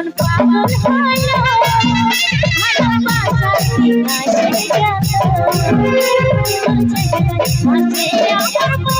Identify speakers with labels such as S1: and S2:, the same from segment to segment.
S1: মন পাগল হলো ভালোবাসা দিনা সে গেল মাঝে আমার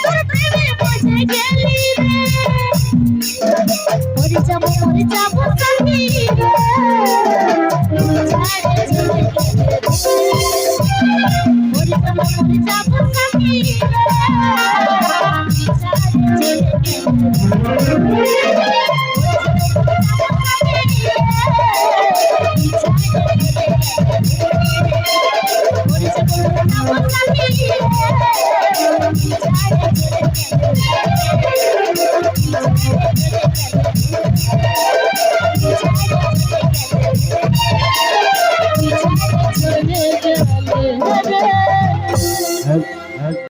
S1: Thank you.